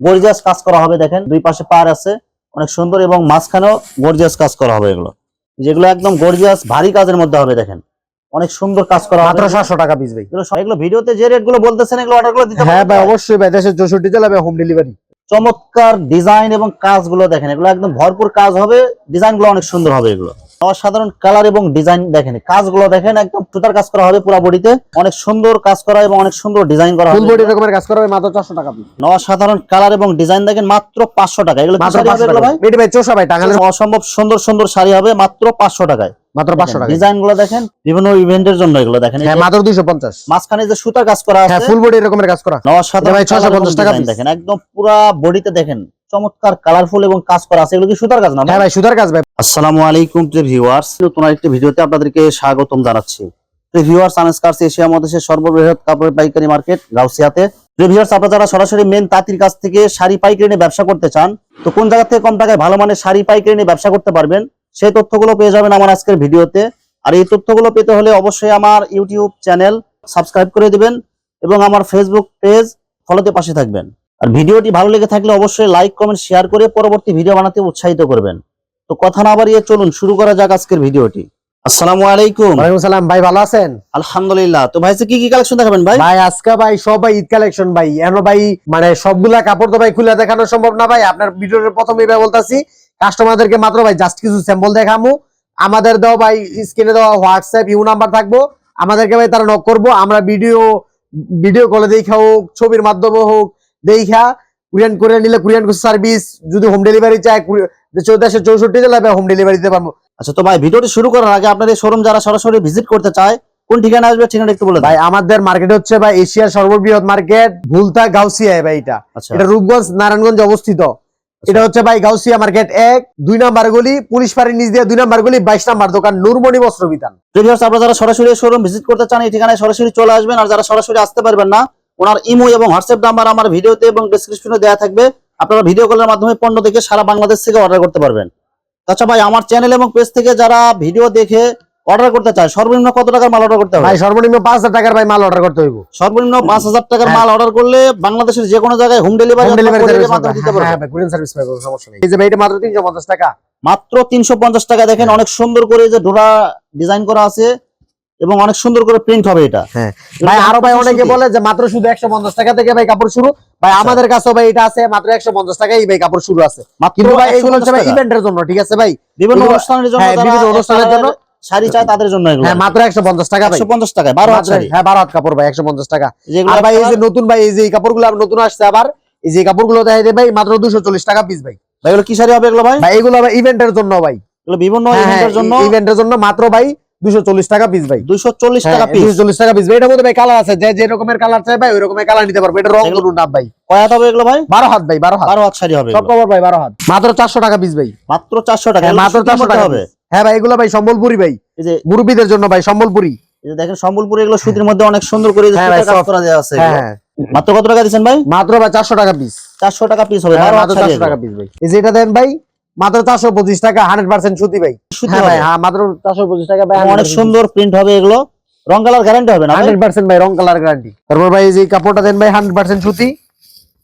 Gorgeous কাজ করা হবে দেখেন। দুই পাশে পার আছে অনেক সুন্দর এবং মাঝখানেও গর্জিয়াস কাজ করা হবে এগুলো। যেগুলো একদম গর্জিয়াস ভারী কাজের মধ্যে হবে দেখেন। অনেক সুন্দর কাজ করা হবে। মাত্র সাতশো টাকা পিস ভাই। এগুলো ভিডিওতে যে রেটগুলো বলতেছেন এগুলো অর্ডার করে দিতে হ্যাঁ ভাই? অবশ্যই ভাই দেশের চৌষট্টি জেলা ভাই হোম ডেলিভারি চমৎকার ডিজাইন এবং কাজগুলো দেখেন এগুলো একদম ভরপুর কাজ হবে ডিজাইনগুলো অনেক সুন্দর হবে এগুলো। অসাধারণ কালার এবং ডিজাইন দেখেন। কাজগুলো দেখেন একদম সুতার কাজ করা হবে পুরো বডিতে অনেক সুন্দর কাজ করা এবং অনেক সুন্দর ডিজাইন করা ফুল হবে। বডি রকমের কাজ করা ভাই মাত্র চারশো টাকা পিস অসাধারণ কালার এবং ডিজাইন দেখেন মাত্র পাঁচশো টাকা এগুলো মাত্র শাড়ি হবে পাঁচশো এগুলো টাকা ভাই? এটি ভাই চোষা ভাই টাঙ্গালের অসম্ভব সুন্দর সুন্দর শাড়ি হবে মাত্র পাঁচশো টাকায়। মাত্র পাঁচশো টাকা ডিজাইনগুলো দেখেন বিভিন্ন ইভেন্টের জন্য এগুলো দেখেন। হ্যাঁ মাত্র দুইশো পঞ্চাশ। মাঝখানে যে সুতার কাজ করা হ্যাঁ আছে ফুল বডি রকমের কাজ করা। অসাধারণ এটা ভাই 650 টাকা দেখেন একদম পুরা বডিতে দেখেন। চমৎকার কালারফুল এবং কাজ করা আছে। এগুলো কি সুতার কাজ না ভাই? হ্যাঁ ভাই সুতার কাজ ভাই। আসসালামু আলাইকুম প্রিয় ভিউয়ার্স নতুন আরেকটি ভিডিওতে আপনাদেরকে স্বাগতম জানাচ্ছি। প্রিয় ভিউয়ার্স আনস্কার্স এশিয়া মহাদেশের সর্ববৃহৎ কাপড়ের পাইকারি মার্কেট গাউসিয়াতে। প্রিয় ভিউয়ার্স আপনারা যারা সরাসরি মেন তাঁতির কাছ থেকে শাড়ি পাইকারি নিয়ে ব্যবসা করতে চান তো কোন জায়গা থেকে কম টাকায় ভালো মানের শাড়ি পাইকারি নিয়ে ব্যবসা করতে পারবেন সেই তথ্যগুলো পেয়ে যাবেন আমার আজকের ভিডিওতে। আর এই তথ্যগুলো পেতে হলে অবশ্যই আমার ইউটিউব চ্যানেল সাবস্ক্রাইব করে দিবেন এবং আমার ফেসবুক পেজ ফলোতে পাশে থাকবেন। আর ভিডিওটি ভালো লেগে থাকলে অবশ্যই লাইক কমেন্ট শেয়ার করে পরবর্তী ভিডিও বানাতে উৎসাহিত করবেন। তো কথা না বাড়িয়ে চলুন শুরু করা যাক আজকের ভিডিওটি। আসসালামু আলাইকুম। ওয়ালাইকুম সালাম ভাই ভালো আছেন? আলহামদুলিল্লাহ। তো ভাই কি কি কালেকশন দেখাবেন ভাই? ভাই আজকে ভাই সব ভাই ঈদ কালেকশন ভাই। এনো ভাই মানে সবগুলা কাপড় তো ভাই খুলে দেখানো সম্ভব না ভাই। আপনার ভিডিওর প্রথমেই ভাই বলতাছি কাস্টমারদেরকে মাত্র ভাই জাস্ট কিছু স্যাম্পল দেখামু। আমাদের দাও ভাই স্ক্রিনে দেওয়া হোয়াটসঅ্যাপ ইউ নাম্বার থাকব। আমাদেরকে ভাই তারা নক করব। আমরা ভিডিও ভিডিও কলে দেখা হোক ছবির মাধ্যমে হোক দেখা কুরিয়ান করে নিলে কুরিয়ান সার্ভিস যদি হোম ডেলিভারি চায় দেশের চৌষট্টি জেলায় হোম ডেলিভারি দিতে পারব। আচ্ছা তো ভাই ভিডিওটি শুরু করার আগে আপনাদের শোরুম যারা সরাসরি ভিজিট করতে চায় কোন ঠিকানা আসবে ঠিকানা একটু বলে ভাই আমাদের মার্কেট হচ্ছে ভাই এশিয়ার সর্ববৃহৎ মার্কেট ভুলতা গাউসিয়া ভাই এটা আচ্ছা। এটা রূপগঞ্জ নারায়ণগঞ্জ অবস্থিত। এটা হচ্ছে ভাই গাউসিয়া মার্কেট এক দুই নাম্বার গলি পুলিশ ফাঁড়ির নিচ দিয়ে দুই নাম্বার গলি বাইশ নাম্বার দোকান নুরমণি বস্ত্র বিতান। প্রিভিয়াস আপনারা যারা সরাসরি শোরুম ভিজিট করতে চান এই ঠিকানায় সরাসরি চলে আসবেন। আর যারা সরাসরি আসতে পারবেন না ওনার ইমো এবং হোয়াটসঅ্যাপ নাম্বার আমার ভিডিওতে এবং ডেসক্রিপশনে দেওয়া থাকবে। আপনারা ভিডিও কলের মাধ্যমে পণ্য দেখে সারা বাংলাদেশ থেকে অর্ডার করতে পারবেন। আচ্ছা ভাই আমার চ্যানেল এবং পেজ থেকে যারা ভিডিও দেখে অর্ডার করতে চায় সর্বনিম্ন কত টাকার মাল অর্ডার করতে হবে? ভাই সর্বনিম্ন পাঁচ হাজার টাকার ভাই মাল অর্ডার করতে হইব। সর্বনিম্ন পাঁচ হাজার টাকার হ্যাঁ। মাল অর্ডার করলে বাংলাদেশের যে কোনো জায়গায় হোম ডেলিভারি হোম ডেলিভারি দিতে হ্যাঁ ভাই কুরিয়ান সার্ভিস পাই কোনো সমস্যা নেই। এই যে ভাই এটা মাত্র তিনশো পঞ্চাশ টাকা। মাত্র তিনশো পঞ্চাশ টাকা দেখেন অনেক সুন্দর করে যে ডোরা ডিজাইন করা আছে। এবং অনেক সুন্দর করে প্রিন্ট হবে এটা। হ্যাঁ। ভাই আরও ভাই অনেকে বলে যে মাত্র শুধু একশো পঞ্চাশ টাকা থেকে ভাই কাপড় শুরু। ভাই আমাদের কাছেও ভাই এটা আছে মাত্র একশো পঞ্চাশ টাকাই ভাই কাপড় শুরু আছে। কিন্তু ভাই এগুলো হচ্ছে ভাই ইভেন্টের জন্য ঠিক আছে ভাই? বিভিন্ন অনুষ্ঠানের জন্য হ্যাঁ, বিভিন্ন অনুষ্ঠানের জন্য। শাড়ি চায় তাদের জন্য এগুলো। হ্যাঁ মাত্র একশো পঞ্চাশ টাকা ভাই। টাকায় হাত শাড়ি। হ্যাঁ বারো হাত কাপড় ভাই একশো পঞ্চাশ টাকা। যেগুলো আর ভাই এই যে নতুন ভাই এই যে কাপড়গুলো নতুন আসছে আবার এই যে কাপড়গুলো দেখাই দেয় ভাই মাত্র দুশো চল্লিশ টাকা পিস ভাই। ভাই, এগুলো কি শাড়ি হবে এগুলো ভাই? ভাই এগুলো ইভেন্টের জন্য ভাই। এগুলো বিভিন্ন হ্যাঁ ইভেন্টের জন্য। ইভেন্টের জন্য মাত্র ভাই টাকা পিস ভাই। টাকা হ্যাঁ, পিস দুশো চল্লিশ টাকা পিস ভাই এটার মধ্যে ভাই কালার আছে। যে যে রকমের কালার চাই ভাই ওই রকমের কালার নিতে পারব। এটা রং সেগুলো- না ভাই। কয় হাত হবে এগুলো ভাই? বারো হাত ভাই বারো হাত। বারো হাত শাড়ি হবে সব কভার ভাই বারো হাত। মাত্র চারশো টাকা পিস ভাই। মাত্র চারশো টাকা। মাত্র সুতির চারশো মধ্যে টাকা হবে হ্যাঁ ভাই এগুলো ভাই সম্বলপুরি ভাই। এই যে মুরব্বীদের জন্য ভাই সম্বলপুরি। এই যে দেখেন সম্বলপুরে এগুলো সুতির মধ্যে অনেক সুন্দর করে হ্যাঁ কাজ করা দেওয়া আছে হ্যাঁ হ্যাঁ। মাত্র কত টাকা দিচ্ছেন ভাই? মাত্র ভাই চারশো টাকা পিস চারশো টাকা পিস হবে। হ্যাঁ, বারো হাত মাত্র শাড়ি চারশো টাকা পিস ভাই। এই যে এটা দেন ভাই মাত্র চারশো পঁচিশ টাকা হান্ড্রেড পার্সেন্ট সুতি ভাই। হ্যাঁ ভাই হ্যাঁ মাত্র চারশো পঁচিশ টাকা ভাই অনেক সুন্দর প্রিন্ট হবে এগুলো। রং কালার গ্যারান্টি হবে না হান্ড্রেড পার্সেন্ট ভাই রং কালার গ্যারান্টি তারপর ভাই যে কাপড়টা দেন ভাই হান্ড্রেড পার্সেন্ট সুতি।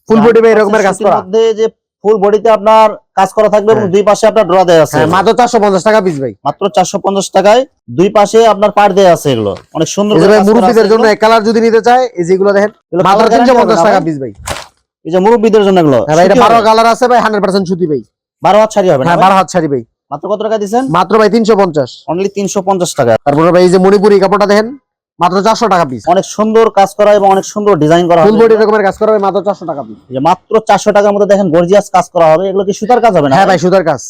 ফুল বডি ভাই এরকমের কাজ করা। মধ্যে যে ফুল বডিতে আপনার কাজ করা থাকবে এবং হ্যাঁ। দুই পাশে আপনার ড্র দেওয়া আছে। মাত্র চারশো পঞ্চাশ টাকা পিস ভাই। মাত্র চারশো পঞ্চাশ টাকায় দুই পাশে আপনার পার দেওয়া আছে এগুলো। অনেক সুন্দর মুরব্বীদের জন্য এক কালার যদি নিতে চায় এই যেগুলো দেখেন মাত্র তিনশো পঞ্চাশ টাকা পিস ভাই। এই যে মুরব্বীদের জন্য এগুলো। এটা বারো কালার আছে ভাই হান্ড্রেড পার্সেন্ট সুতি ভাই। বারো হাত শাড়ি হবে হ্যাঁ? বারো হাত শাড়ি ভাই। মাত্র কত টাকা দিচ্ছেন মাত্র ভাই তিনশো পঞ্চাশ। অনলি তিনশো পঞ্চাশ টাকা। তারপরে ভাই এই যে মণিপুরি কাপড়টা দেখেন মাত্র চারশো টাকা পিস অনেক সুন্দর কাজ করা এবং অনেক সুন্দর ডিজাইন করা ফুল হবে। বডি রকমের কাজ করা ভাই মাত্র চারশো টাকা পিস এই যে মাত্র চারশো টাকার মধ্যে দেখেন গর্জিয়াস কাজ করা হবে। এগুলো কি সুতার কাজ হবে না হ্যাঁ ভাই? সুতার কাজ।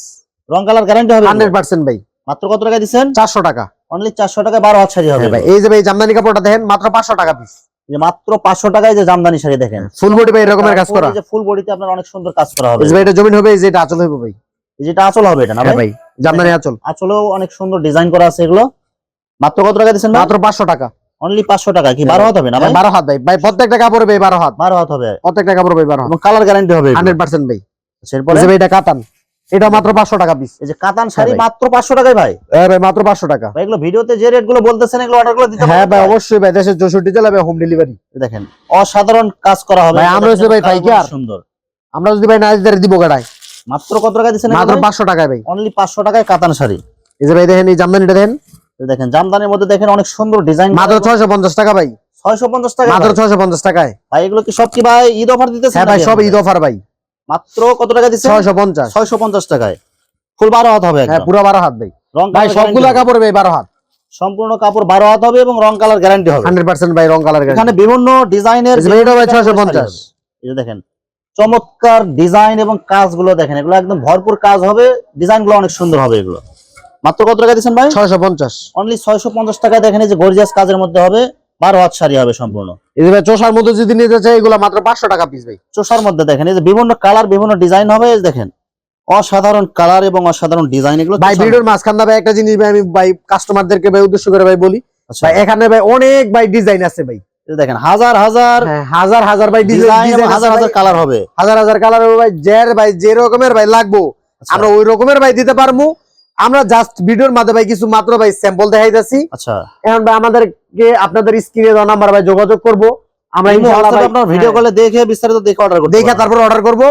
রং কালার গ্যারান্টি হবে হান্ড্রেড? পার্সেন্ট ভাই। মাত্র কত টাকা দিচ্ছেন চারশো টাকা। অনলি চারশো টাকা বারো হাত শাড়ি হবে। হ্যাঁ ভাই এই যে ভাই জামদানি কাপড়টা দেখেন মাত্র পাঁচশো টাকা পিস যে মাত্র পাঁচশো টাকায় যে জামদানি শাড়ি দেখেন। ফুল বডি ভাই এরকমের কাজ করা? যে ফুল বডিতে আপনার অনেক সুন্দর কাজ করা হবে। ভাই এটা জমিন হবে এই যে এটা আঁচল হবে ভাই। যেটা আঁচল হবে এটা না হ্যাঁ ভাই? জামদানি আঁচল। আঁচলেও অনেক সুন্দর ডিজাইন করা আছে এগুলো। মাত্র কত টাকা দিচ্ছেন মাত্র পাঁচশো টাকা। অনলি পাঁচশো টাকা কি বারো হাত হবে না ভাই? হ্যাঁ, বারো হাত ভাই। ভাই প্রত্যেকটা কাপড়ে ভাই বারো হাত। বারো হাত হবে। প্রত্যেকটা কাপড় ভাই বারো হাত। কালার গ্যারান্টি হবে এগুলো। হান্ড্রেড পার্সেন্ট ভাই। আচ্ছা, এরপরে? ভাই এটা কাতান। এটা মাত্র পাঁচশো টাকা পিস এই যে কাতান শাড়ি হ্যাঁ মাত্র পাঁচশো টাকায় ভাই? হ্যাঁ ভাই মাত্র পাঁচশো টাকা। ভাই এগুলো ভিডিওতে যে রেটগুলো বলতেছেন এগুলো অর্ডার করে দিতে হ্যাঁ ভাই? অবশ্যই ভাই দেশের চৌষট্টি জেলা হোম ডেলিভারি দেখেন অসাধারণ কাজ করা হবে। ভাই, আমরা হচ্ছে ভাই পাইকার। সুন্দর। আমরা যদি ভাই না দিতে দিব গাড়ায়। মাত্র কত টাকা দিচ্ছেন মাত্র পাঁচশো টাকায় ভাই। অনলি পাঁচশো টাকায় কাতান শাড়ি। এই যে ভাই দেখেন এই জামদানিটা দেখেন। দেখেন জামদানির মধ্যে দেখেন অনেক সুন্দর ডিজাইন মাত্র ছয়শো পঞ্চাশ টাকা ভাই। ছয়শো পঞ্চাশ টাকা মাত্র। ছয়শো পঞ্চাশ টাকায়। ভাই এগুলো কি সব কি ভাই ঈদ অফার দিতেছে হ্যাঁ ভাই সব ঈদ অফার ভাই। মাত্র কত টাকা দিচ্ছে ছয়শো পঞ্চাশ। ছয়শো পঞ্চাশ টাকায়। ফুল বারো হাত হবে হ্যাঁ পুরো বারো হাত ভাই। রং ভাই সবগুলা কাপড় ভাই বারো হাত। সম্পূর্ণ কাপড় বারো হাত হবে এবং রং কালার গ্যারান্টি হবে। হান্ড্রেড পার্সেন্ট ভাই রং কালার এখানে বিভিন্ন ডিজাইনের এটা ভাই ছয়শো পঞ্চাশ। এই যে দেখেন চমৎকার ডিজাইন এবং কাজগুলো দেখেন এগুলো একদম ভরপুর কাজ হবে। ডিজাইনগুলো অনেক সুন্দর হবে এগুলো। মাত্র কত টাকা দিচ্ছেন ভাই? ছয়শো পঞ্চাশ। অনলি ছয়শো পঞ্চাশ টাকায় দেখেন এই যে গর্জিয়াস কাজের মধ্যে হবে। বারো হাত শাড়ি হবে সম্পূর্ণ। এই যে চোষার মধ্যে যদি নিতে চাই এগুলো মাত্র পাঁচশো টাকা পিস ভাই। চোষার মধ্যে দেখেন এই যে বিভিন্ন কালার বিভিন্ন ডিজাইন হবে দেখেন। অসাধারণ কালার এবং অসাধারণ ডিজাইন এগুলো ভাই ভিডিওর মাঝখান ভাই একটা জিনিস ভাই আমি ভাই কাস্টমারদেরকে ভাই উদ্দেশ্য করে ভাই বলি। আচ্ছা, ভাই এখানে ভাই অনেক ভাই ডিজাইন আছে ভাই। দেখেন হাজার হাজার হ্যাঁ, হাজার হাজার ভাই ডিজাইন ডিজাইন হাজার হাজার কালার হবে। হাজার হাজার কালার হবে ভাই জের ভাই যে রকমের ভাই লাগবো। আচ্ছা, আমরা ওই রকমের ভাই দিতে পারব আমরা জাস্ট ভিডিওর মাধ্যমে ভাই কিছু মাত্র ভাই স্যাম্পল দেখাইতেছি। আচ্ছা। এখন ভাই আমাদেরকে আপনাদের স্ক্রিনে দেওয়া নাম্বার ভাই যোগাযোগ করব। আমরা ইনশাআল্লাহ আপনার ভিডিও হ্যাঁ, কলে দেখে বিস্তারিত দেখে অর্ডার করতে দেখে তারপর অর্ডার করব।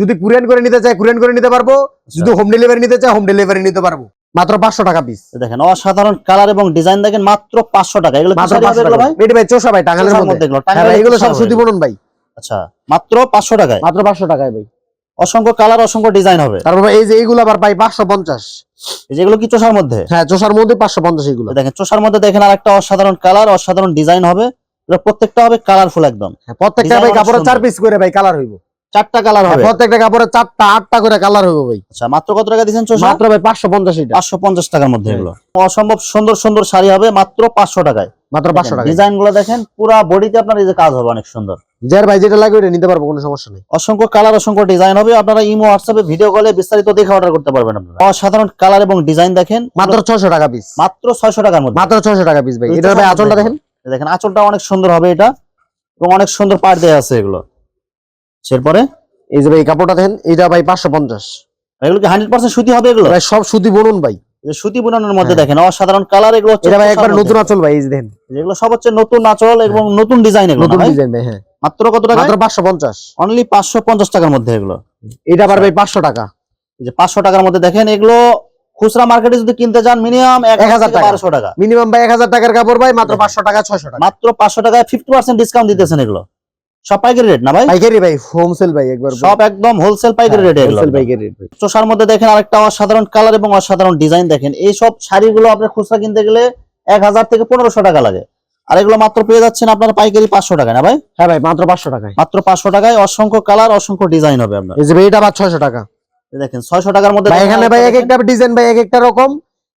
যদি কুরিয়ান করে নিতে চাই কুরিয়ান করে নিতে পারব। যদি হোম ডেলিভারি নিতে চাই হোম ডেলিভারি নিতে পারব। মাত্র পাঁচশো টাকা পিস দেখেন অসাধারণ কালার এবং ডিজাইন দেখেন মাত্র পাঁচশো টাকা। এগুলো মাত্র শাড়ি হবে পাঁচশো এগুলো টাকা। ভাই? এটা ভাই চোষা ভাই টাঙ্গালের মধ্যে। মধ্যে এগুলো, হ্যাঁ এগুলো সব সুতি। বলুন ভাই। আচ্ছা মাত্র পাঁচশো টাকায়? মাত্র পাঁচশো টাকায় ভাই। অসংখ্য কালার অসংখ্য ডিজাইন হবে। তারপর ভাই এই যে এইগুলো আবার পাই পাঁচশো পঞ্চাশ। এই যেগুলো কি চোষার মধ্যে? হ্যাঁ চোষার মধ্যে পাঁচশো পঞ্চাশ এগুলো। দেখেন চোষার মধ্যে দেখেন আর একটা অসাধারণ কালার অসাধারণ ডিজাইন হবে। এগুলো প্রত্যেকটা হবে কালারফুল একদম। হ্যাঁ, প্রত্যেকটা ভাই কাপড়ের চার পিস করে ভাই কালার হইব। চারটা কালার হ্যাঁ, হবে। প্রত্যেকটা কাপড়ের চারটা আটটা করে কালার হইব ভাই। আচ্ছা মাত্র কত টাকা দিচ্ছেন চোষা? মাত্র ভাই পাঁচশো পঞ্চাশ পাঁচশো পঞ্চাশ টাকার মধ্যে হ্যাঁ। এগুলো। অসম্ভব সুন্দর সুন্দর শাড়ি হবে মাত্র পাঁচশো টাকায়। মাত্র পাঁচশো টাকা ডিজাইনগুলো দেখেন পুরা বডিতে আপনার এই যে কাজ হবে অনেক সুন্দর। যার ভাই যেটা লাগবে ওটা নিতে পারব কোনো সমস্যা নেই। অসংখ্য কালার অসংখ্য ডিজাইন হবে। আপনারা ইমো হোয়াটসঅ্যাপে ভিডিও কলে বিস্তারিত দেখে অর্ডার করতে পারবেন আপনারা। অসাধারণ কালার এবং ডিজাইন দেখেন। মাত্র ছয়শো টাকা পিস মাত্র ছয়শো টাকার মধ্যে। মাত্র ছয়শো টাকা পিস ভাই। এটার ভাই আচলটা দেখেন। দেখেন। আঁচলটা অনেক সুন্দর হবে এটা। এবং অনেক সুন্দর পাট দেওয়া আছে এগুলো। এরপরে? এই যে ভাই কাপড়টা দেখেন এটা ভাই পাঁচশো পঞ্চাশ। এগুলো কি হান্ড্রেড পার্সেন্ট সুতি হবে এগুলো? ভাই সব সুতি বলুন ভাই। এই সুতি বুনানোর মধ্যে হ্যাঁ। দেখেন অসাধারণ কালার এগুলো হচ্ছে এটা ভাই একবার নতুন আচল ভাই এই যে দেখেন। যেগুলো সব হচ্ছে নতুন আঁচল এবং নতুন ডিজাইন এগুলো নতুন ডিজাইন ভাই হ্যাঁ। মাত্র কত টাকা মাত্র পাঁচশো পঞ্চাশ। অনলি পাঁচশো পঞ্চাশ টাকার মধ্যে এগুলো। এটা আবার ভাই পাঁচশো টাকা। এই যে পাঁচশো টাকার মধ্যে দেখেন এগুলো খুচরা মার্কেটে যদি কিনতে চান মিনিমাম 1000 টাকা। বারোশো টাকা। মিনিমাম ভাই এক হাজার টাকার কাপড় ভাই মাত্র পাঁচশো টাকা ছয়শো টাকা। মাত্র পাঁচশো টাকায় ফিফটি পার্সেন্ট ডিসকাউন্ট দিতেছেন এগুলো। সব পাইকারি রেট না ভাই? পাইকারি ভাই হোমসেল ভাই একবার সব একদম হোলসেল পাইকারি রেট এগুলো। হোলসেল পাইকারি রেট চোষার মধ্যে দেখেন আরেকটা অসাধারণ কালার এবং অসাধারণ ডিজাইন দেখেন। এই সব শাড়িগুলো আপনার খুচরা কিনতে গেলে এক হাজার থেকে পনেরোশো টাকা লাগে। আর এগুলো মাত্র পেয়ে যাচ্ছেন আপনার পাইকারি পাঁচশো টাকা না ভাই? হ্যাঁ ভাই মাত্র পাঁচশো টাকায়। মাত্র পাঁচশো টাকায় অসংখ্য কালার অসংখ্য ডিজাইন হবে আপনার। এই যে ভাই এটা আবার ছয়শো টাকা। দেখেন ছয়শো টাকার মধ্যে ভাই এখানে ভাই এক একটা ডিজাইন ভাই এক একটা রকম।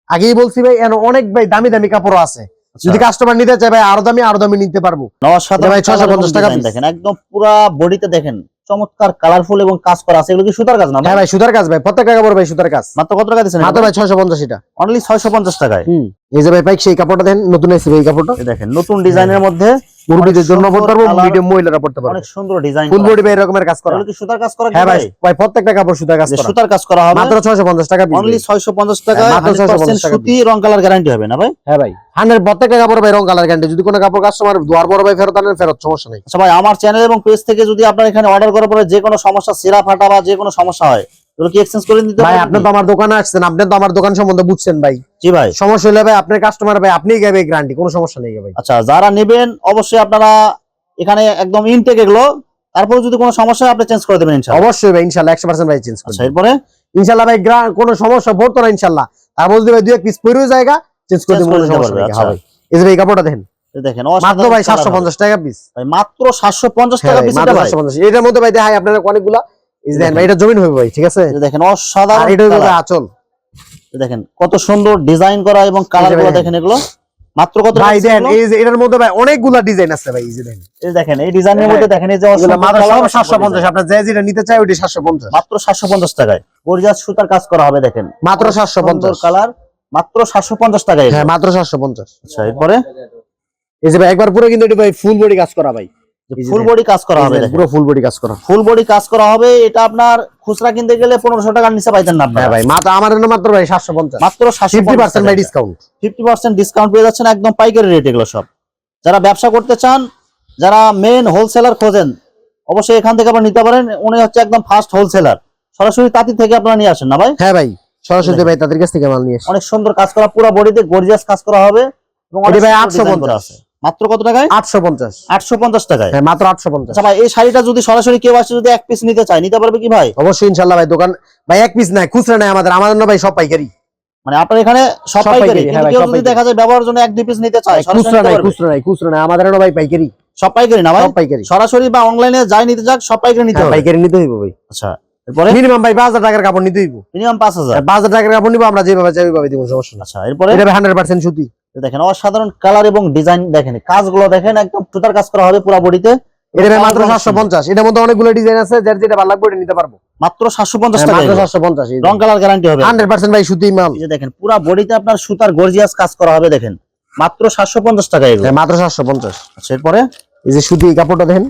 আগেই বলছি ভাই অনেক ভাই দামি দামি কাপড় আছে। আচ্ছা, যদি কাস্টমার নিতে চায় ভাই আরও দামি আরও দামি নিতে পারব। নমস্কার ভাই ছয়শো পঞ্চাশ টাকা দেখেন একদম পুরা বডিতে দেখেন। চমৎকার কালারফুল এবং কাজ করা আছে। এগুলো কি সুতার কাজ না হ্যাঁ ভাই সুতার কাজ ভাই প্রত্যেকটা কাপড় ভাই সুতার কাজ। মাত্র কত টাকা দিচ্ছেন মাত্র ভাই ছয়শো পঞ্চাশ এটা অনলি ছয়শো পঞ্চাশ টাকায়? হুম। এই যে ভাই পাইক সেই কাপড়টা দেন নতুন এসে এই কাপড়টা। এই দেখেন নতুন ডিজাইনের মধ্যে মুরব্বীদের জন্য পড়তে পারব মিডিয়াম মহিলারা পড়তে পারবে। অনেক সুন্দর ডিজাইন ফুল বডি ভাই এরকমের কাজ করা। এগুলো কি সুতার কাজ করা হ্যাঁ ভাই ভাই? প্রত্যেকটা কাপড় সুতার কাজ করা। সুতার কাজ করা হবে মাত্র ছয়শো পঞ্চাশ টাকা piece অনলি ভাই। ছয়শো পঞ্চাশ টাকা হ্যাঁ, মাত্র 650 টাকা সুতি রং কালার গ্যারান্টি হবে না ভাই? হ্যাঁ ভাই হান্ড্রেড প্রত্যেকটা কাপড় ভাই রং কালার গ্যারান্টি যদি কোনো কাপড় কাস্টমার দুয়ার বড় ভাই ফেরত আনেন ফেরত সমস্যা নাই। আচ্ছা ভাই আমার চ্যানেল এবং পেজ থেকে যদি আপনার এখানে অর্ডার করার পরে যে কোনো সমস্যা সেরা ফাটা বা যে কোনো সমস্যা হয় এগুলো কি এক্সচেঞ্জ করে দিতে ভাই আপনি তো আমার দোকানে আসছেন আপনি তো আমার দোকান সম্বন্ধে বুঝছেন ভাই। জি ভাই। সমস্যা হলে ভাই আপনার কাস্টমার ভাই আপনিই গাবে গ্যারান্টি কোনো সমস্যা নেই ভাই। আচ্ছা যারা নেবেন অবশ্যই আপনারা এখানে একদম ইনটেক এগুলো তারপর যদি কোনো সমস্যা আপনি চেঞ্জ করে দেবেন ইনশাআল্লাহ অবশ্যই ভাই ইনশাল্লাহ চেঞ্জ আচ্ছা এরপরে? ইনশাল্লাহ ভাই গ্রা- কোনো সমস্যা পড়তো না ইনশাল্লাহ। তারপর যদি ভাই দুই এক পিস জায়গা চেঞ্জ করে Change কোনো সমস্যা নেই। আচ্ছা। হ্যাঁ ভাই। এই যে ভাই কাপড়টা দেখেন। এই দেখেন মাত্র অসাধারণ ভাই colour সাতশো হবে। পঞ্চাশ টাকা পিস ভাই মাত্র সাতশো পঞ্চাশ টাকা পিস এটা ভাই। সাতশো পঞ্চাশ। এটার মধ্যে ভাই দেখাই আপনার অনেকগুলা এই দেখেন। ভাই এটা জমিন হবে ভাই ঠিক আছে? দেখেন অসাধারণ এটা হবে আচল। দেখেন কত সুন্দর ডিজাইন করা এবং কালার দেখেন এগুলো। মাত্র কত ভাই টাকা এই যে এটার মধ্যে ভাই অনেকগুলা ডিজাইন আছে ভাই এই যে দেখেন এই দেখেন এই ডিজাইনের। মধ্যে দেখেন এই যে মাত্র colour, সব অসংখ্য সাতশো পঞ্চাশ design। আপনার যে যেটা নিতে চাই মাত্র টাকায়। সুতার কাজ করা হবে দেখেন। মাত্র সাতশো পঞ্চাশ। কালার মাত্র সাতশো পঞ্চাশ টাকায়। হ্যাঁ মাত্র সাতশো পঞ্চাশ। আচ্ছা এরপরে? এই যে ভাই একবার পুরো কিন্তু এটা ভাই ফুল বডি কাজ করা ভাই। ফুল বডি কাজ করা হবে পুরো ফুল বডি কাজ করা। ফুল বডি কাজ করা হবে এটা আপনার খুচরা কিনতে গেলে পনেরোশো টাকার নিচে পাইতেন না হ্যাঁ ভাই মাত্র আমার জন্য মাত্র ভাই সাতশো পঞ্চাশ। মাত্র সাতশো ফিফটি পার্সেন্ট ভাই ডিসকাউন্ট ফিফটি পার্সেন্ট ডিসকাউন্ট পেয়ে যাচ্ছেন একদম পাইকারি রেট এগুলো সব। যারা ব্যবসা করতে চান যারা মেন হোলসেলার খোঁজেন অবশ্যই এখান থেকে আপনারা নিতে পারেন। উনি হচ্ছে একদম ফার্স্ট হোলসেলার সরাসরি তাঁতি থেকে আপনারা নিয়ে আসেন না ভাই? হ্যাঁ ভাই সরাসরি ভাই তাদের কাছ থেকে মাল নিয়ে অনেক সুন্দর কাজ করা পুরো বডিতে গর্জিয়াস কাজ করা হবে। এবং ভাই সুন্দর 850 আছে। মাত্র কত টাকায়? আটশো পঞ্চাশ। আটশো পঞ্চাশ টাকায়? হ্যাঁ মাত্র আটশো পঞ্চাশ। আচ্ছা ভাই এই শাড়িটা যদি সরাসরি কেউ আসে যদি এক পিস নিতে চায় নিতে পারবে কি ভাই? অবশ্যই ইনশাল্লাহ ভাই দোকান ভাই এক পিস নাই খুচরা নাই আমাদের আমাদের না ভাই সব পাইকারি। মানে আপনার এখানে সব পাইকারি পাইকারি, কিন্তু হ্যাঁ কেউ যদি দেখা যায় ব্যবহারের জন্য এক দুই পিস নিতে চায় খুচরা নাই খুচরা নাই খুচরা নাই আমাদের না ভাই পাইকারি। সব পাইকারি না ভাই? সব পাইকারি। সরাসরি বা অনলাইনে যাই নিতে যাক সব পাইকারি নিতে হ্যাঁ, হবে। পাইকারি নিতে হইব ভাই। আচ্ছা এরপরে? মিনিমাম ভাই পাঁচ হাজার টাকার কাপড় নিতে হইব। মিনিমাম পাঁচ হাজার। পাঁচ হাজার টাকার কাপড় নিবো আমরা যেভাবে চাই ওইভাবে দিব সমস্যা আচ্ছা এরপরে? এটা হান্ড্রেড পার্সেন্ট সুতি। দেখেন অসাধারণ কালার এবং ডিজাইন দেখেন কাজগুলো দেখেন একদম সুতার কাজ করা হবে পুরো বডিতে। এটা মাত্র এটার মধ্যে অনেকগুলো ডিজাইন আছে যার যেটা ভালো লাগবে ওটা নিতে পারব। মাত্র সাতশো পঞ্চাশ হ্যাঁ, টাকা মাত্র রং কালার গ্যারান্টি হবে। হান্ড্রেড পার্সেন্ট ভাই সুতি মাল। এই যে দেখেন পুরো বডিতে আপনার সুতার গর্জিয়াস কাজ করা হবে দেখেন। মাত্র সাতশো পঞ্চাশ টাকা এগুলো। হ্যাঁ, মাত্র আচ্ছা এরপরে? এই যে সুতি কাপড়টা দেখেন।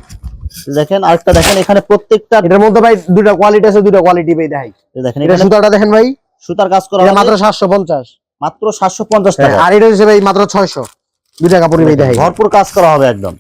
দেখেন আরেকটা দেখেন এখানে প্রত্যেকটা এটার মধ্যে ভাই দুটা কোয়ালিটি আছে দুটা কোয়ালিটি ভাই দেখাই। দেখেন এটা সুতাটা দেখেন ভাই। সুতার কাজ করা মাত্র সাতশো পঞ্চাশ। মাত্র সাতশো পঞ্চাশ হ্যাঁ, টাকা। আর এটা ভাই মাত্র ছয়শো। ভাই দেখাই। ভরপুর কাজ করা হবে একদম।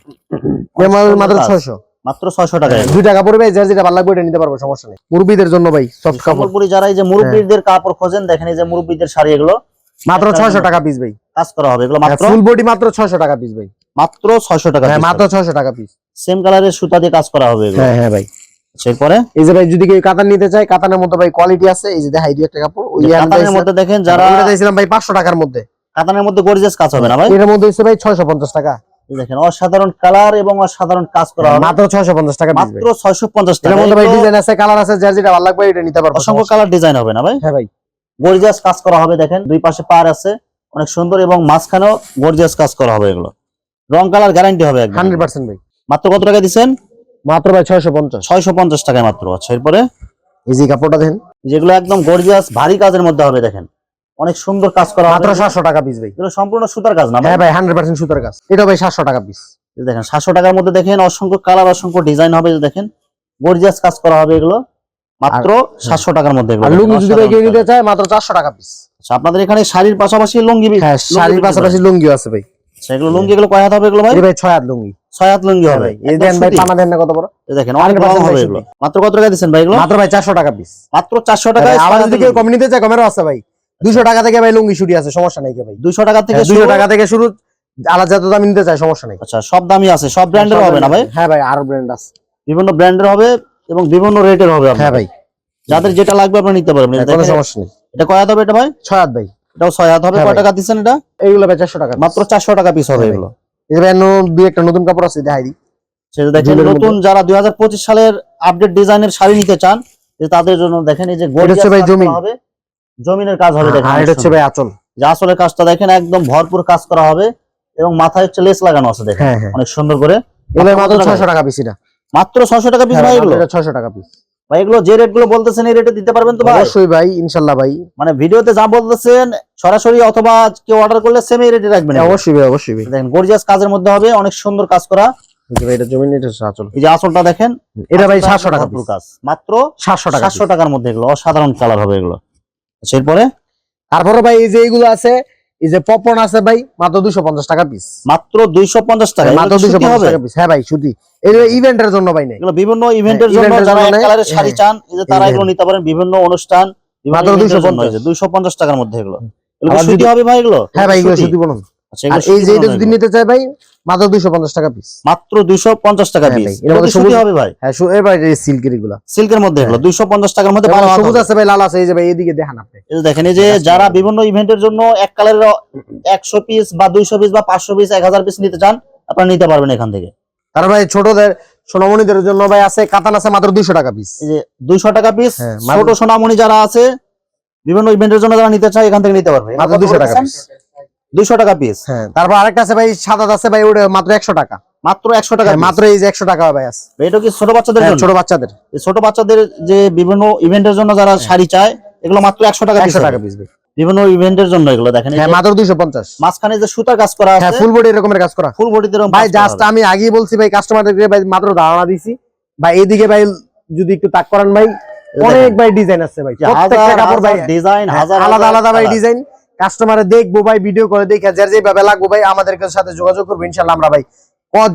মাত্র- ছয়শো। মাত্র ছয়শো টাকা এগুলো। দুইটা কাপড় যার যেটা ভালো লাগবে ওটা নিতে পারব সমস্যা নেই। মুরব্বীদের জন্য ভাই সফট কাপড়। যারা এই যে মুরব্বীদের কাপড় খোঁজেন দেখেন এই যে মুরব্বীদের শাড়ি এগুলো। মাত্র ছয়শো টাকা পিস ভাই। কাজ করা হবে এগুলো মাত্র? ফুল বডি মাত্র ছয়শো টাকা পিস ভাই। মাত্র ছয়শো টাকা হ্যাঁ মাত্র ছয়শো টাকা পিস সেম কালারের সুতা দিয়ে কাজ করা হবে হ্যাঁ হ্যাঁ ভাই। এরপরে? এই যে ভাই যদি কেউ কাতান নিতে চায় কাতানের মধ্যে ভাই কোয়ালিটি আছে। এই যে দেখাই দিই একটা কাপড়। ওই যে যে আমি কাতানের মধ্যে দেখেন যারা ওটা চাইছিলাম ভাই পাঁচশো টাকার মধ্যে। কাতানের মধ্যে গর্জিয়াস কাজ হবে না ভাই? এর মধ্যে হচ্ছে ভাই ছয়শো পঞ্চাশ টাকা। দেখেন অসাধারণ কালার এবং অসাধারণ কাজ করা মাত্র ছয়শো পঞ্চাশ টাকা মাত্র ছয়শো পঞ্চাশ এর মধ্যে ভাই ডিজাইন আছে কালার আছে যার যেটা ভালো লাগবে এটা নিতে পারব। অসংখ্য কালার ডিজাইন হবে না ভাই? হ্যাঁ ভাই। গর্জিয়াস কাজ করা হবে দেখেন দুই পাশে পার আছে অনেক সুন্দর এবং মাঝখানেও গর্জিয়াস কাজ করা হবে এগুলো। রং কালার গ্যারান্টি হবে একদম। ভাই। মাত্র কত টাকা দিচ্ছেন? মাত্র ভাই ছয়শো পঞ্চাশ। ছয়শো পঞ্চাশ টাকায় মাত্র। আচ্ছা এরপরে? এই যে কাপড়টা দেখেন। যেগুলো একদম গর্জিয়াস ভারী কাজের মধ্যে হবে দেখেন। অনেক সুন্দর কাজ করা মাত্র সাতশো টাকা পিস ভাই। এগুলো সম্পূর্ণ সুতার কাজ না ভাই? হ্যাঁ ভাই হান্ড্রেড পার্সেন্ট সুতার কাজ। এটা ভাই সাতশো টাকা পিস দেখেন সাতশো টাকার মধ্যে দেখেন অসংখ্য কালার অসংখ্য ডিজাইন হবে যে দেখেন। গর্জিয়াস কাজ করা হবে এগুলো। মাত্র সাতশো টাকার মধ্যে লুঙ্গি যদি কেউ নিতে চায় মাত্র চারশো টাকা পিস আচ্ছা, আপনাদের এখানে শাড়ির পাশাপাশি লুঙ্গি হ্যাঁ শাড়ির পাশাপাশি। লুঙ্গিও আছে ভাই। আচ্ছা, এগুলো লুঙ্গি এগুলো কয় হাত হবে এগুলো ভাই? ভাই ছয় হাত লুঙ্গি। ছয় হাত লুঙ্গি হ্যাঁ হবে এই দেন ভাই। পানা দেন না কত বড়? এই দেখেন অনেক 100% হবে এগুলো। মাত্র কত টাকা দিচ্ছেন ভাই এগুলো? মাত্র ভাই চারশো টাকা পিস মাত্র চারশো টাকায় আবার যদি কেউ কম নিতে চায় কমেরও আছে ভাই। দুশো টাকা থেকে ভাই লুঙ্গি শুটি আছে সমস্যা নাই কে ভাই। দুইশো টাকা থেকে দুশো শুরু টাকা থেকে শুরু আলাদা যত দামি নিতে চায় সমস্যা নেই। আচ্ছা সব দামই আছে সব ব্র্যান্ডের হবে না ভাই? হ্যাঁ ভাই আরও ব্র্যান্ড আছে। বিভিন্ন ব্র্যান্ডের হবে এবং বিভিন্ন রেটের হবে হ্যাঁ ভাই। যাদের যেটা লাগবে আপনি নিতে পারবেন। হ্যাঁ, কোনো সমস্যা নেই। এটা কয় হাত হবে এটা ভাই? ছয় হাত ভাই। এটাও ছয় হাত হবে হ্যাঁ কয় টাকা দিচ্ছেন এটা? এইগুলো চারশো টাকা মাত্র চারশো টাকা পিস হবে হ্যাঁ। এগুলো। নো- দুই একটা নতুন কাপড় আছে দেখাই দিই। সেটা দেখেন নতুন যারা দুই হাজার পঁচিশ সালের আপডেট ডিজাইনের শাড়ি নিতে চান যে তাদের জন্য দেখেন এই যে জমিন। হবে। জমিনের কাজ হবে দেখেন এটা হচ্ছে ভাই আচল। যে আসলের কাজটা দেখেন একদম ভরপুর কাজ করা হবে এবং মাথায় হচ্ছে লেস লাগানো আছে দেখেন। হ্যাঁ হ্যাঁ। অনেক সুন্দর করে। এগুলো মাত্র? ছয়শো টাকা পিস এটা। মাত্র ছয়শো টাকা পিস হ্যাঁ, ভাই এগুলো ছয়শো টাকা পিস ভাই এগুলো যে বলতেছেন এই রেটে দিতে পারবেন তো ভাই? অবশ্যই ভাই ভাই। মানে ভিডিওতে যা বলতেছেন সরাসরি অথবা কেউ অর্ডার করলে সেম এই রেটে রাখবেন। অবশ্যই ভাই অবশ্যই ভাই। দেখেন গর্জিয়াস কাজের মধ্যে হবে অনেক সুন্দর কাজ করা। এটা আচল। এই যে আসলটা দেখেন এটা ভাই আসলটা সাতশো টাকা ভরপুর পিস কাজ। মাত্র সাতশো টাকা সাতশো piece। টাকার মধ্যে এগুলো অসাধারণ কালার হবে এগুলো। আচ্ছা, এরপরে? তারপরে ভাই এই যে এইগুলো আছে এই যে পপন আছে ভাই মাত্র দুইশো পঞ্চাশ টাকা পিস মাত্র দুইশো পঞ্চাশ টাকা? মাত্র সুতি পঞ্চাশ টাকা পিস হ্যাঁ ভাই শুধু ইভেন্টের জন্য ভাই নেই। বিভিন্ন ইভেন্টের হ্যাঁ, জন্য যারা কালারের শাড়ি হ্যাঁ। চান এই যে তারা এগুলো নিতে পারেন বিভিন্ন অনুষ্ঠান মাত্র 250 দুইশো পঞ্চাশ টাকার মধ্যে এগুলো। এগুলো হবে ভাই এগুলো? হ্যাঁ ভাই এগুলো? সুতি। বলুন। আচ্ছা, এই যে এটা যদি নিতে চায় ভাই মাত্র দুশো পঞ্চাশ টাকা পিস মাত্র দুইশো পঞ্চাশ টাকা হ্যাঁ পিস এর মধ্যে সবুজ- হবে ভাই? হ্যাঁ এবার সিল্কের এগুলা। সিল্কের মধ্যে এগুলো। পঞ্চাশ টাকার মধ্যে সবুজ আছে ভাই লাল আছে এই যে ভাই এদিকে দেখান আপনি। এই দেখেন এই যে যারা বিভিন্ন ইভেন্টের জন্য এক কালারের একশো পিস বা দুইশো পিস বা পাঁচশো পিস এক হাজার পিস নিতে চান আপনারা নিতে পারবেন এখান থেকে। তার ভাই ছোটদের সোনামণিদের জন্য ভাই আছে কাতান আছে মাত্র দুশো টাকা পিস এই যে দুইশো টাকা পিস হ্যাঁ, ছোট সোনামণি যারা আছে বিভিন্ন ইভেন্টের জন্য যারা নিতে চায় এখান থেকে নিতে পারবে। মাত্র দুশো টাকা পিস দুইশো টাকা পিস হ্যাঁ। তারপর আরেকটা আছে ভাই সাদা আছে ভাই ওটা মাত্র একশো টাকা। মাত্র একশো টাকা হ্যাঁ, মাত্র এই যে একশো টাকা ভাই আছে। এটা কি ছোট বাচ্চাদের হ্যাঁ, ছোট বাচ্চাদের। ছোট বাচ্চাদের যে বিভিন্ন ইভেন্টের জন্য যারা শাড়ি চায় এগুলো মাত্র একশো টাকা একশো টাকা পিস বিভিন্ন ইভেন্টের জন্য এগুলো দেখেন হ্যাঁ মাত্র দুশো পঞ্চাশ। মাঝখানে যে সুতার কাজ করা হ্যাঁ ফুল বডি এরকমের কাজ করা। ফুল বডিতে এরকম ভাই জাস্ট আমি আগেই বলছি ভাই কাস্টমারদেরকে ভাই মাত্র ধারণা দিছি। ভাই এইদিকে ভাই যদি একটু তাক করেন ভাই অনেক ভাই ডিজাইন আছে ভাই। প্রত্যেকটা কাপড় ভাই ডিজাইন হ্যাঁ, হাজার আলাদা আলাদা ভাই ডিজাইন কাস্টমারে দেখব ভাই ভিডিও করে দেখে যার যেভাবে লাগবো ভাই আমাদের সাথে যোগাযোগ করব ইনশাল্লাহ আমরা ভাই।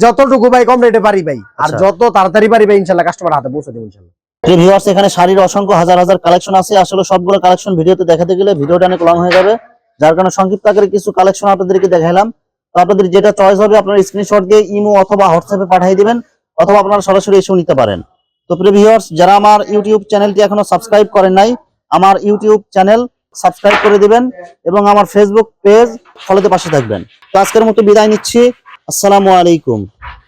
যতটুকু ভাই কম রেটে পারি ভাই আর আচ্ছা। যত তাড়াতাড়ি পারি ভাই ইনশাল্লাহ কাস্টমার হাতে পৌঁছে দেবো ইনশাল্লাহ। ভিউয়ার্স এখানে শাড়ির অসংখ্য হাজার হাজার কালেকশন আছে আসলে সবগুলো কালেকশন ভিডিওতে দেখাতে গেলে ভিডিওটা অনেক লং হয়ে যাবে। যার কারণে সংক্ষিপ্ত আকারে কিছু কালেকশন আপনাদেরকে দেখাইলাম। তো আপনাদের যেটা চয়েস হবে আপনারা স্ক্রিনশট দিয়ে ইমো অথবা হোয়াটসঅ্যাপে পাঠিয়ে দিবেন অথবা আপনারা সরাসরি এসেও নিতে পারেন। তো প্রিয় যারা আমার ইউটিউব চ্যানেলটি এখনও সাবস্ক্রাইব করেন নাই আমার ইউটিউব চ্যানেল সাবস্ক্রাইব করে দিবেন এবং আমার ফেসবুক পেজ ফলোতে পাশে থাকবেন। তো আজকের মতো বিদায় নিচ্ছি। আসসালামু আলাইকুম।